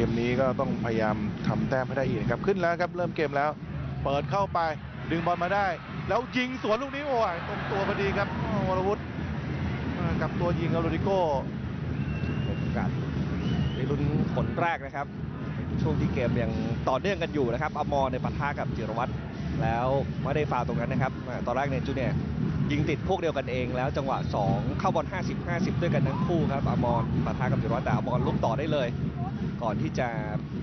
กมนี้ก็ต้องพยายามทำแต้มให้ได้อีกนะครับขึ้นแล้วครับเริ่มเกมแล้ว เปิดเข้าไปดึงบอลมาได้ แล้วยิงสวนลูกนี้โอ้ยตรงตัวพอดีครับวรวุฒิกับตัวยิงครับโรดิโก้โอกาสในลุ้นผลแรกนะครับ ช่วงที่เกมยังต่อเนื่องกันอยู่นะครับอมรในปะทะกับจิรวัตรแล้วไม่ได้ฟาวตรงนั้นนะครับ ตอนแรกเนนจูเนี่ยยิงติดพวกเดียวกันเองแล้วจังหวะ 2 เข้าบอล 50 50 ด้วยกันทั้งคู่ครับอมรปะทะกับจิรวัตรแต่อมรลุกต่อได้เลย ก่อนที่จะ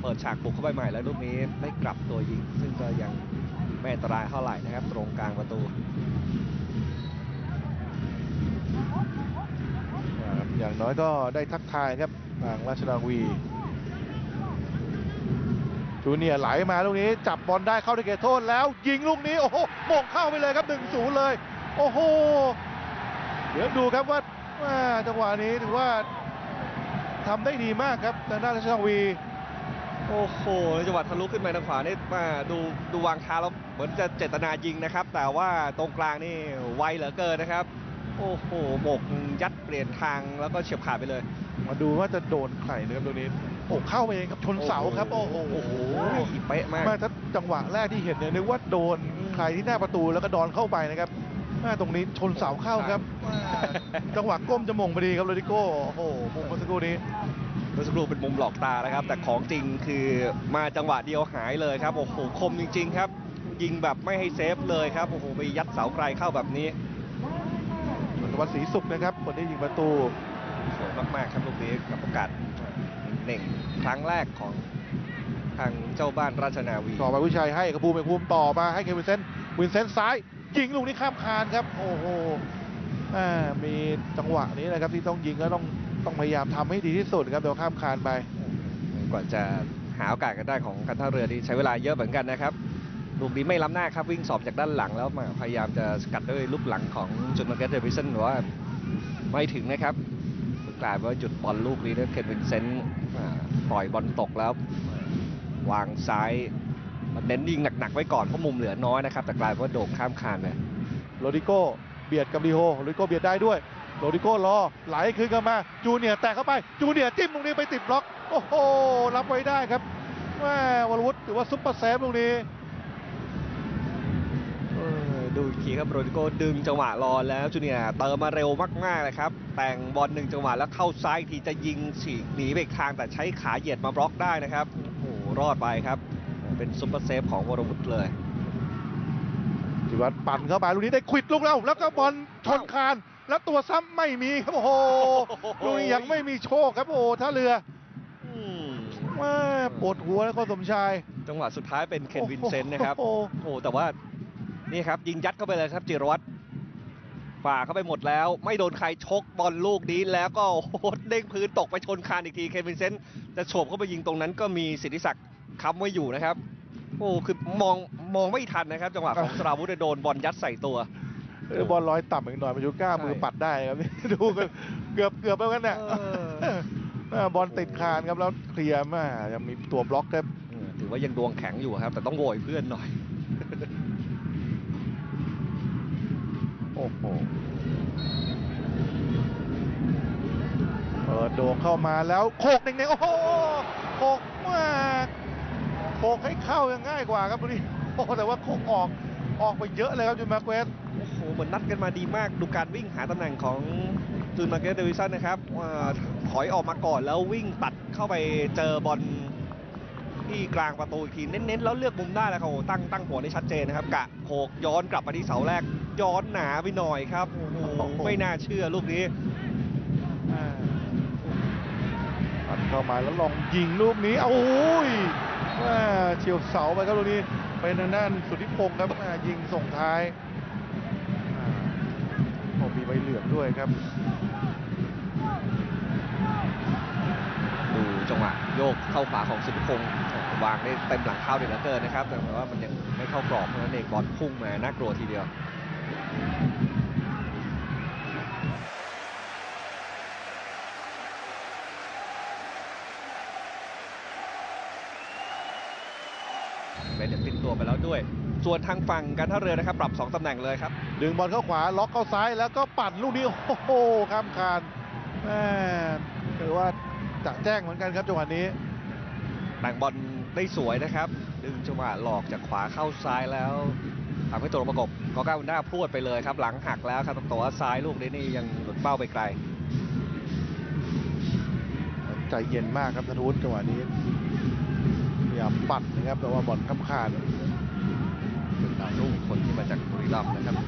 เปิดฉากบุกเข้าไปใหม่แล้วลูกนี้ได้กลับตัวยิง ซึ่งก็ยังไม่อันตรายเท่าไหร่นะครับ ตรงกลางประตูอย่างน้อยก็ได้ทักทายครับทางราชนาวีจูเนียไหลมาลูกนี้จับบอลได้เข้าในเขตโทษแล้ว ยิงลูกนี้โอ้โหมงเข้าไปเลยครับ1 0เลย โอ้โห เดี๋ยวดูครับว่าจังหวะนี้ถือว่า ทำได้ดีมากครับทางด้านราชนาวี โอ้โหจังหวะทะลุขึ้นไปทางขวานี่มาดูดูวางเท้าแล้วเหมือนจะเจตนายิงนะครับ แต่ว่าตรงกลางนี่ไวเหลือเกินนะครับ โอ้โหหมกยัดเปลี่ยนทางแล้วก็เฉียบขาดไปเลย มาดูว่าจะโดนใครนะครับตรงนี้โอ้เข้าไปเองครับชนเสาครับ โอ้โหโอ้โหเป๊ะมากไมาถ้าจังหวะแรกที่เห็นเนี่ยนึกว่าโดนใครที่หน้าประตูแล้วก็ดอนเข้าไปนะครับแม่ ตรงนี้ชนเสาเข้าครับแม่จังหวะก้มจะมงพอดีครับโรดิโก้โอ้โหมงเมื่อสักครู่นี้เมื่อสักครู่เป็นมุมหลอกตานะครับ แต่ของจริงคือมาจังหวะเดียวหายเลยครับโอ้โหคมจริง ๆ ครับ ยิงแบบไม่ให้เซฟเลยครับโอ้โหไปยัดเสาไกลเข้าแบบนี้มันวัฒน์ศรีสุขนะครับคนที่ยิงประตูสวยมากๆครับลูกนี้กับโอกาสหนึ่งครั้งแรกของทางเจ้าบ้านราชนาวีต่อไปวิชัยให้กระภูมิเอกภูมิต่อมาให้เควินเซนต์วินเซนต์ซ้าย ยิงลูกนี้ข้ามคานครับ โอ้โหมีจังหวะนี้นะครับที่ต้องยิงก็ต้องต้องพยายามทำให้ดีที่สุดครับเดี๋ยวข้ามคานไป กว่าจะหาโอกาสกันได้ของการท่าเรือที่ใช้เวลาเยอะเหมือนกันนะครับลูกนี้ไม่ล้ำหน้าครับวิ่งสอบจากด้านหลังแล้วมาพยายามจะสกัดด้วยลูกหลังของจุดมาร์เก็ตเดวิสันหรือว่าไม่ถึงนะครับกลายเป็นว่าจุดบอลลูกนี้ด้วยเคนวินเซนต์ปล่อยบอลตกแล้ว วางซ้าย เน้นยิงหนักๆไว้ก่อนเพราะมุมเหลือน้อยนะครับแต่กลายเป็นว่าโด่งข้ามคานไปโรดิโก้เบียดกับลีโฮโรดิโก้เบียดได้ด้วยโรดิโก้รอไหลคืนกลันมาจูเนียร์แตะเข้าไปจูเนียร์จิ้มตรงนี้ไปติดบล็อกโอ้โหรับไว้ได้ครับแม่วรวุฒิถือว่าซุปเปอร์เซฟตรงนี้เออดูอีกทีครับโรดิโกดึงจังหวะรอแล้วจูเนียร์เติมมาเร็วมากๆเลยครับ แต่งบอลหนึ่งจังหวะแล้วเข้าซ้ายอีกทีจะยิงฉีกหนีไปอีกทางแต่ใช้ขาเหยียดมาบล็อกได้นะครับโอ้โหรอดไปครับ เป็นซุปเปอร์เซฟของวรวุฒิเลยจิวัตรปั่นเข้าไปลูกนี้ได้ควิดลูกแล้วแล้วก็บอลชนคาน แล้วตัวซ้ำไม่มีครับโอ้โหลูกนี้ยังไม่มีโชคครับโอ้โหท่าเรืออืมแม่ปวดหัวแล้วก็สมชาย จังหวะสุดท้ายเป็นเคนวินเซนต์นะครับ โอ้โหโอ้โหแต่ว่านี่ครับยิงยัดเข้าไปเลยครับจิรวัตร ฝ่าเข้าไปหมดแล้ว ไม่โดนใครชกบอลลูกนี้แล้วก็โอ้โหเด้งพื้นตกไปชนคานอีกที เคนวินเซนต์จะโฉบเข้าไปยิงตรงนั้นก็มีสิทธิศักดิ์ค้ำไว้อยู่นะครับ โอ้คือมองมองไม่ทันนะครับ จังหวะของสราวุธเนี่ยโดนบอลยัดใส่ตัวเออบอลลอยต่ำอีกหน่อยมาชูก้าใช่มือปัดได้ครับดูกันเกือบเกือบแล้วกันเนี่ยเออแม่บอลติดคานครับแล้วเคลียร์มายังมีตัวบล็อกครับเออถือว่ายังดวงแข็งอยู่ครับ แต่ต้องโวยเพื่อนหน่อย โอ้โหเปิดโด่งเข้ามาแล้วโขกหนึ่งๆโอ้โหโขกมากโขกให้เข้ายังง่ายกว่าครับดูดิโอ้แต่ว่าโขกออกออกไปเยอะเลยครับจูนมาเกสโอ้โหเหมือนนัดกันมาดีมากดูการวิ่งหาตำแหน่งของจูนมาเก็ตเดวิสันนะครับว่าถอยออกมาก่อนแล้ววิ่งตัดเข้าไปเจอบอลที่กลางประตูอีกทีเน้นๆแล้วเลือกมุมได้แล้วครับตั้งตั้งหัวได้ชัดเจนนะครับกะโขกย้อนกลับมาที่เสาแรก ย้อนหนาไปหน่อยครับโอ้โหไม่น่าเชื่อลูกนี้อ่าปัดเข้ามาแล้วลองยิงลูกนี้เอาโอ้ยว่าเฉียวเสาไปครับลูกนี้เป็นทางด้านสุทธิพงศ์ครับอ่ายิงส่งท้ายอ่าโอ้มีใบเหลืองด้วยครับดูจังหวะโยกเข้าขวาของสุทธิพงศ์วางได้เต็มหลังเข้าเด็ดเหลือเกินนะครับ แต่ว่ามันยังไม่เข้ากรอบเพราะฉะนั้นเองบอลพุ่งมาน่ากลัวทีเดียว เบนเดนติดตัวไปแล้วด้วย ส่วนทางฝั่งการท่าเรือนะครับ ปรับ 2 ตำแหน่งเลยครับ ดึงบอลเข้าขวา ล็อกเข้าซ้ายแล้วก็ปั่นลูกนี้ โอ้โหข้ามคานแม่ถือว่าจะแจ้งเหมือนกันครับจังหวะนี้แต่งบอลได้สวยนะครับ ดึงจังหวะหลอกจากขวาเข้าซ้ายแล้ว ทำให้ตัวประกบกอก้าวันด้าพรวดไปเลยครับ หลังหักแล้วครับตัวซ้ายลูกนี้นี่ยังหลุดเป้าไปไกล ใจเย็นมากครับธนวุฒิจังหวะนี้พยายามปัดนะครับแต่ว่าบอลข้ามคานเป็นดาวรุ่งอีกคนที่มาจากบุรีรัมย์นะครับ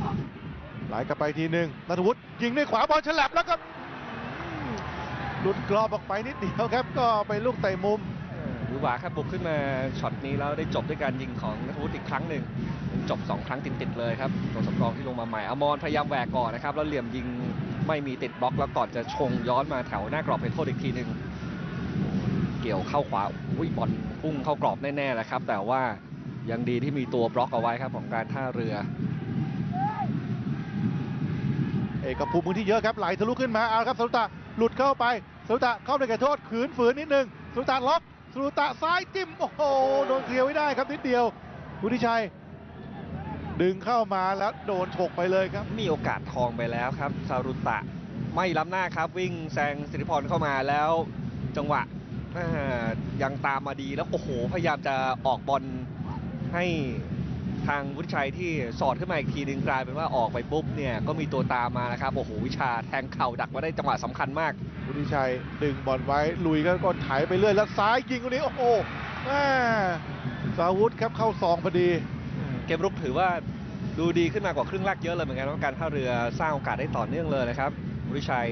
ไหลกลับไปทีหนึ่งนัทวุฒิยิงด้วยขวาบอลฉลับแล้วก็หลุดกรอบออกไปนิดเดียวครับ ก็ไปลูกเตะมุมหรือหวาครับบุกขึ้นมาช็อตนี้แล้วได้จบด้วยการยิงของนัทวุฒิอีกครั้งหนึ่ง จบ 2 ครั้งติดๆเลยครับตัวสำรองที่ลงมาใหม่อมรพยายามแหวกก่อนนะครับ แล้วเหลี่ยมยิงไม่มีติดบล็อกแล้วก่อนจะชงย้อนมาแถวหน้ากรอบเพโทษอีกทีหนึ่งเกี่ยวเข้าขวาอุ้ยบอลพุ่งเข้ากรอบแน่ๆแหละครับ แต่ว่ายังดีที่มีตัวบล็อกเอาไว้ครับของการท่าเรือเอกภูมิพื้นที่เยอะครับไหลทะลุขึ้นมาเอาครับสรุตะหลุดเข้าไปสรุตะเข้าไปไก่โทษขืนฝืนนิดนึงสรุตะล็อกสรุตะซ้ายจิ้มโอ้โหโดนเคลียร์ไว้ได้ครับนิดเดียววุฒิชัย ดึงเข้ามาแล้วโดนฉกไปเลยครับ มีโอกาสทองไปแล้วครับซารุตะไม่ล้ำหน้าครับ วิ่งแซงสิริพรเข้ามาแล้วจังหวะอ่ายังตามมาดีแล้วโอ้โห พยายามจะออกบอลให้ทางวุฒิชัยที่สอดขึ้นมาอีกทีหนึงกลายเป็นว่าออกไปปุ๊บเนี่ยก็มีตัวตามมานะครับโอ้โหวิชาแทงเข่าดักมาได้จังหวะสำคัญมาก วุฒิชัยดึงบอลไว้ลุยก็ก็ไถไปเรื่อยแล้วซ้ายยิงคนนี้โอ้โหแม่สาวุธครับเข้าซองพอดี เกมรุกถือว่าดูดีขึ้นมากว่าครึ่งแรกเยอะเลยเหมือนกันว่าการท่าเรือสร้างโอกาสได้ต่อเนื่องเลยนะครับวิชัย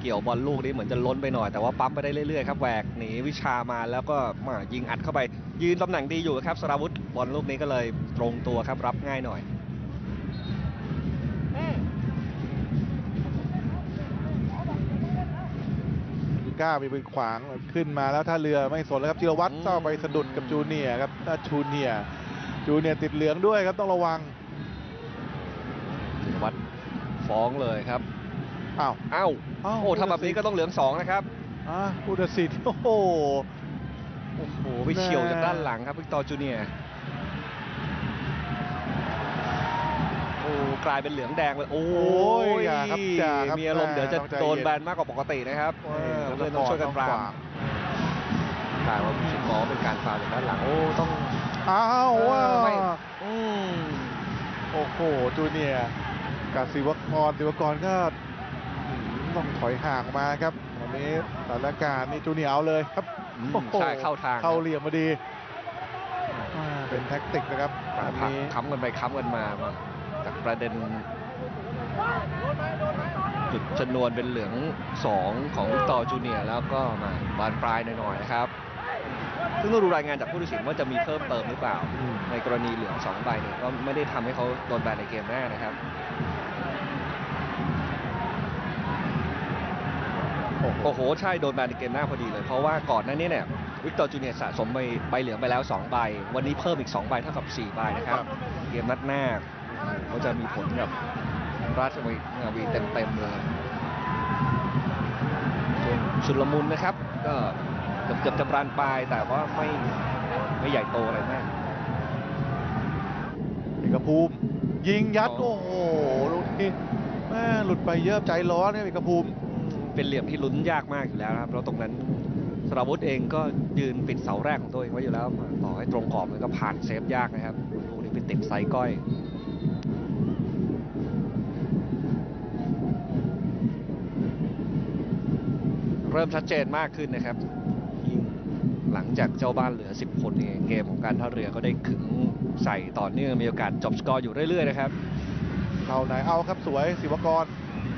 เกี่ยวบอลลูกนี้เหมือนจะล้นไปหน่อยแต่ว่าปั๊มไปได้เรื่อยๆครับแหวกหนีวิชามาแล้วก็มายิงอัดเข้าไป ยืนตำแหน่งดีอยู่ครับสราวุธบอลลูกนี้ก็เลยตรงตัวครับรับง่ายหน่อยกล้ามีปืนขวางขึ้นมาแล้วถ้าเรือไม่สนแล้วครับจิรวัตรอืมเข้าไปสะดุดกับจูเนียร์ครับถ้าจูเนียร์ จูเนียร์ติดเหลืองด้วยครับต้องระวังธีรวัตรฟ้องเลยครับอ้าวอ้าวอ้าวโอ้ทำแบบนี้ก็ต้องเหลืองสองนะครับอะผู้ตัดสินโอ้โหโอ้โหไปเฉียวจากด้านหลังครับวิกตอร์จูเนียร์โอ้กลายเป็นเหลืองแดงเลยโอ้โอ้ยอย่าครับอย่าครับมีอารมณ์เดี๋ยวจะต้องใจโดนเย็นแบนมากกว่าปกตินะครับเออเพื่อนต้องช่วยกันปรามกลายว่าผู้ชิงล้อเป็นการฟาวล์จากด้านหลังโอ้ต้อง อ้าวว่าเออไม่อืมโอ้โหจูเนียร์กับศิวกรศิวกรก็อืมต้องถอยห่างมาครับวันนี้สถานการณ์นี่จูเนียร์เอาเลยครับอืมโอ้โหใช่เข้าทาง เข้าเหลี่ยมมาดีอ่าเป็นแท็กติกนะครับผอันลักนี้ ค้ำกันไปค้ำกันมาจากประเด็น จุดชนวนเป็นเหลือง2ของวิกตอร์จูเนียร์แล้วก็มาบานปลายหน่อยๆนะครับ ซึ่งต้องดูรายงานจากผู้ตัดสินว่าจะมีเพิ่มเติมหรือเปล่า อืม ในกรณีเหลืองสองใบเนี่ยก็ไม่ได้ทำให้เขาโดนแบนในเกมแรกนะครับโอ้โหโอ้โห ใช่ โดนแบนในเกมหน้าพอดีเลย เพราะว่าก่อนหน้านี้เนี่ยวิกตอร์จูเนียร์สะสมใบใบเหลืองไปแล้ว 2 ใบ วันนี้เพิ่มอีก 2 ใบเท่ากับ 4 ใบนะครับเกมนัดหน้าก็จะมีผลกับราชนาวีเต็มๆเลยช่วงชุลมุนนะครับ ก็ เกือบเกือบจะบรานปลายแต่ว่าไม่ไม่ใหญ่โตอะไรมากเอกภูมิ ยิงยัดอ๋อโอ้โหลูกนี้แม่หลุดไปเยอะใจร้อนเนี่ยเอกภูมิ เป็นเหลี่ยมที่ลุ้นยากมากอยู่แล้วนะครับแล้วตรงนั้นสราวุธเองก็ยืนปิดเสาแรกของตัวเองไว้อยู่แล้วต่อให้ตรงกรอบมันก็ผ่านเซฟยากนะครับลูกนี้ไปติดไซส์ก้อยเริ่มชัดเจนมากขึ้นนะครับยิ่ง หลังจากเจ้าบ้านเหลือ 10 คนเนี่ยเกมของการท่าเรือก็ได้ขึงใส่ต่อเนื่องมีโอกาสจบสกอร์อยู่เรื่อยๆนะครับเข้าไหนเอาครับสวยศิวกร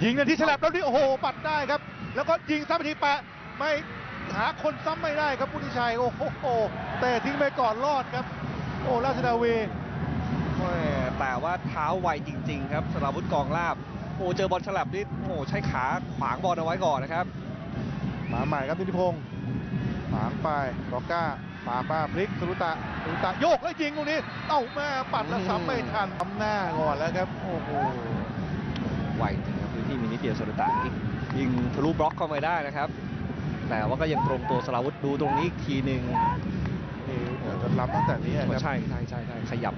ยิงนาทีฉลับแล้วนี่โอ้โหปัดได้ครับ แล้วก็ยิงซ้ำไปทีแปะไม่หาคนซ้ำไม่ได้ครับพุทธิชัยโอ้โหแต่ทิ้งไปก่อนรอดครับ โอ้ราชนาวีแหม่แต่ว่าเท้าไวจริง ๆ ครับสราวุธกองลาบโอ้เจอบอลฉลับนี่โอ้ใช้ขาขวางบอลเอาไว้ก่อนนะครับมาใหม่ครับนิติพงศ์ หางไปกอก้าปาป้าพลิกสรุตะสรุตะโยกแล้วยิงตรงนี้เต้าแม่ปัดแล้วซ้ำไม่ทันทำหน้าก่อนแล้วครับ โอ้โหไวจริงครับพื้นที่มีนิดเดียวสรุตะยิงยิงทะลุบล็อกเข้าไปได้นะครับ แต่ว่าก็ยังตรงตัวสราวุธดูตรงนี้อีกทีหนึ่งนี่เหมือนจะล้ำตั้งแต่นี้ครับใช่ใช่ใช่ใช่ขยับ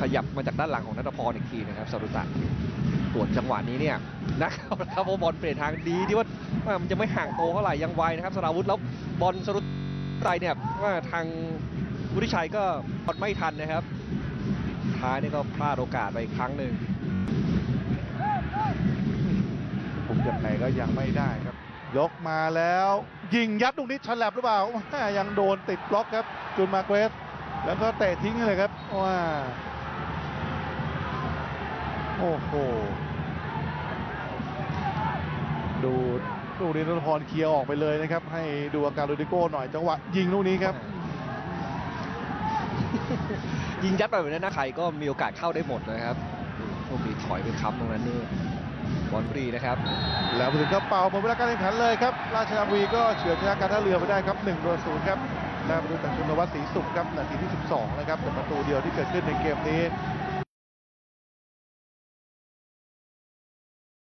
ขยับมาจากด้านหลังของนัทพรอีกทีนะครับสรุตะตรวจจังหวะนี้เนี่ยนะครับครับเพราะบอลเปลี่ยนทางดีที่ว่ามันจะไม่ห่างโตเท่าไหร่ยังไวนะครับสราวุธแล้วบอลสรุตไรเนี่ยว่าทางวุฒิชัยก็พอดไม่ทันนะครับท้ายนี่ก็พลาดโอกาสไปอีกครั้งหนึ่งผมยังไงก็ยังไม่ได้ครับ ยกมาแล้ว ยิงยัดลูกนี้ฉลับหรือเปล่ายังโดนติดบล็อกครับจุนมาเกสแล้วก็เตะทิ้งเลยครับว่า โอ้โห ดูลูกนี้นนทรเคลียร์ออกไปเลยนะครับ ให้ดูอาการโรดิโก้หน่อยจังหวะยิงลูกนี้ครับ ยิงยัดไปแบบนั้นนะใครก็มีโอกาสเข้าได้หมดนะครับโชคดีถอยไปค้ำตรงนั้นนี่บอลฟรีนะครับ แล้วมาถึงก็เป่าหมดเวลาการแข่งขันเลยครับ ราชนาวีก็เฉือนชนะการท่าเรือไปได้ครับ1ต่อ0ครับได้ประตูจากชนวัฒน์ศรีสุขครับนาทีที่ 12 นะครับเป็นประตูเดียวที่เกิดขึ้นในเกมนี้